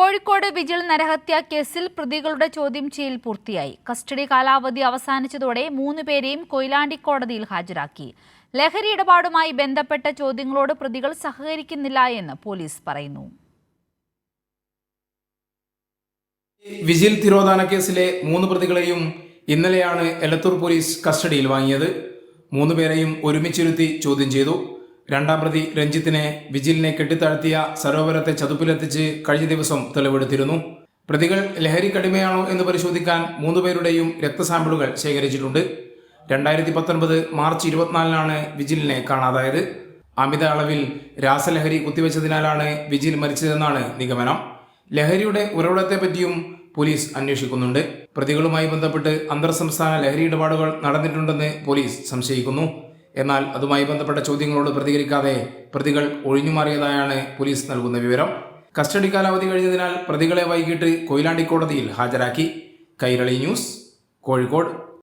Kozhikode vigil നരഹത്യ കേസിൽ പ്രതികളുടെ ചോദ്യം ചെയ്യൽ പൂർത്തിയായി. കസ്റ്റഡി കാലാവധി അവസാനിച്ചതോടെ മൂന്ന് പേരെയും കൊയിലാണ്ടി കോടതിയിൽ ഹാജരാക്കി. ലഹരി ഇടപാടുമായി ബന്ധപ്പെട്ട ചോദ്യങ്ങളോട് പ്രതികൾ സഹകരിക്കുന്നില്ല എന്ന് പോലീസ് പറയുന്നു. വിജിൽ തിരോധാന കേസിലെ മൂന്ന് പ്രതികളെയും ഇന്നലെയാണ് എലത്തൂർ പോലീസ് കസ്റ്റഡിയിൽ വാങ്ങിയത്. മൂന്ന് പേരെയും ഒരുമിച്ചിരുത്തി ചോദ്യം ചെയ്തു. രണ്ടാം പ്രതി രഞ്ജിത്തിനെ വിജിലിനെ കെട്ടിത്താഴ്ത്തിയ സരോവരത്തെ ചതുപ്പിലെത്തിച്ച് കഴിഞ്ഞ ദിവസം തെളിവെടുത്തിരുന്നു. പ്രതികൾ ലഹരി ലഹരിക്കടിമയാണോ എന്ന് പരിശോധിക്കാൻ മൂന്നുപേരുടെയും രക്തസാമ്പിളുകൾ ശേഖരിച്ചിട്ടുണ്ട്. രണ്ടായിരത്തി പത്തൊൻപത് മാർച്ച് ഇരുപത്തിനാലിനാണ് വിജിലിനെ കാണാതായത്. അമിത അളവിൽ രാസലഹരി കുത്തിവെച്ചതിനാലാണ് വിജിൽ മരിച്ചതെന്നാണ് നിഗമനം. ലഹരിയുടെ ഉറവിടത്തെ പറ്റിയും പോലീസ് അന്വേഷിക്കുന്നുണ്ട്. പ്രതികളുമായി ബന്ധപ്പെട്ട് അന്തർ സംസ്ഥാന ലഹരി ഇടപാടുകൾ നടന്നിട്ടുണ്ടെന്ന് പോലീസ് സംശയിക്കുന്നു. എന്നാൽ അതുമായി ബന്ധപ്പെട്ട ചോദ്യങ്ങളോട് പ്രതികരിക്കാതെ പ്രതികൾ ഒഴിഞ്ഞുമാറിയതായാണ് പോലീസ് നൽകുന്ന വിവരം. കസ്റ്റഡി കാലാവധി കഴിഞ്ഞതിനാൽ പ്രതികളെ വൈകിട്ട് കൊയിലാണ്ടി കോടതിയിൽ ഹാജരാക്കി. കൈരളി ന്യൂസ് കോഴിക്കോട്.